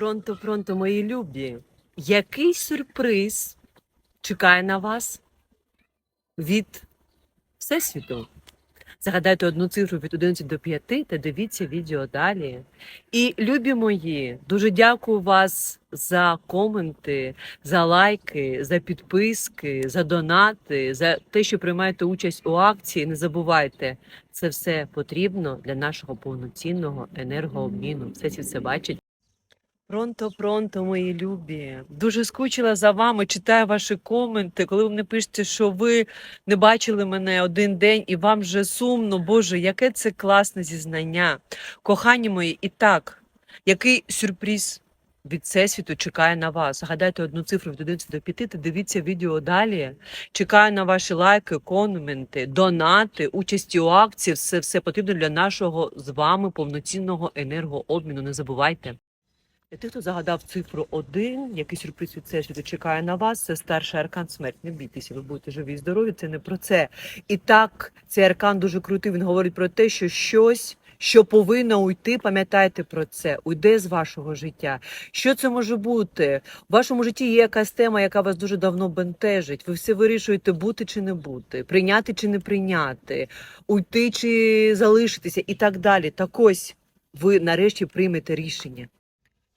Пронто, пронто, мої любі. Який сюрприз чекає на вас від Всесвіту? Загадайте одну цифру від 11 до 5 та дивіться відео далі. І любі мої, дуже дякую вас за коменти, за лайки, за підписки, за донати, за те, що приймаєте участь у акції. Не забувайте, це все потрібно для нашого повноцінного енергообміну. Все ці все бачить. Пронто, пронто, мої любі. Дуже скучила за вами. Читаю ваші коменти. Коли ви мені пишете, що ви не бачили мене один день і вам вже сумно. Боже, яке це класне зізнання. Кохані мої, і так, який сюрприз від Всесвіту чекає на вас? Гадайте одну цифру від 11 до 5 та дивіться відео далі. Чекаю на ваші лайки, коменти, донати, участі у акції. Все, все потрібно для нашого з вами повноцінного енергообміну. Не забувайте. Для тих, хто загадав цифру 1, який сюрприз від Всесвіту чекає на вас, це старший аркан смерть. Не бійтеся, ви будете живі і здорові, це не про це. І так, цей аркан дуже крутий. Він говорить про те, що щось, що повинно уйти, пам'ятайте про це, уйде з вашого життя. Що це може бути? У вашому житті є якась тема, яка вас дуже давно бентежить. Ви все вирішуєте, бути чи не бути, прийняти чи не прийняти, уйти чи залишитися, і так далі. Так ось ви нарешті приймете рішення.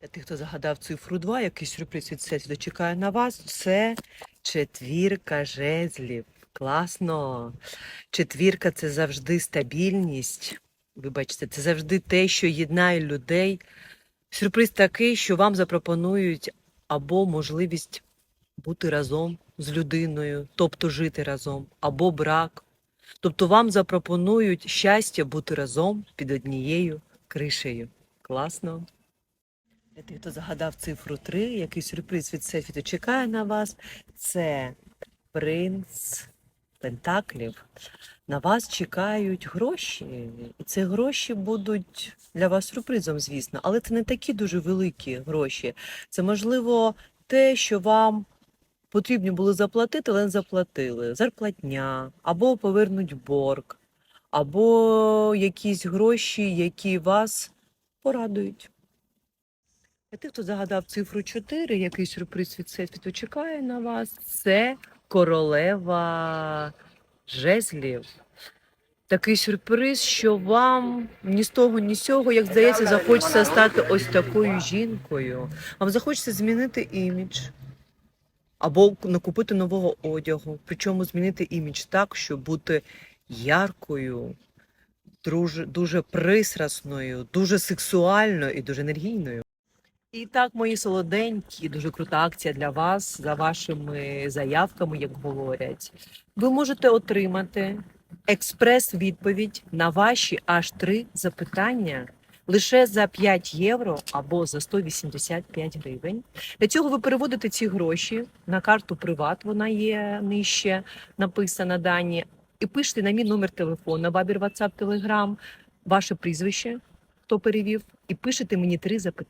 Для тих, хто загадав цифру 2, який сюрприз від Всесвіту чекає на вас, це четвірка жезлів. Класно. Четвірка це завжди стабільність. Вибачте, це завжди те, що єднає людей. Сюрприз такий, що вам запропонують або можливість бути разом з людиною, тобто жити разом, або брак. Тобто вам запропонують щастя бути разом під однією кришею. Класно. Тих, хто загадав цифру 3, який сюрприз від Всесвіту чекає на вас, це принц Пентаклів. На вас чекають гроші. І ці гроші будуть для вас сюрпризом, звісно, але це не такі дуже великі гроші. Це можливо те, що вам потрібно було заплатити, але не заплатили. Зарплатня, або повернуть борг, або якісь гроші, які вас порадують. Для тих, хто загадав цифру 4, який сюрприз від Всесвіту чекає на вас, це королева жезлів. Такий сюрприз, що вам ні з того, ні з цього, як здається, захочеться стати ось такою жінкою. Вам захочеться змінити імідж або накупити нового одягу. Причому змінити імідж так, щоб бути яркою, дуже, дуже пристрасною, дуже сексуальною і дуже енергійною. І так, мої солоденькі, дуже крута акція для вас за вашими заявками, як говорять. Ви можете отримати експрес-відповідь на ваші аж три запитання лише за 5 євро або за 185 гривень. Для цього ви переводите ці гроші на карту Приват, вона є нижче написана дані, і пишете на мій номер телефону, Вабір, WhatsApp, Telegram, ваше прізвище, хто перевів, і пишете мені три запитання.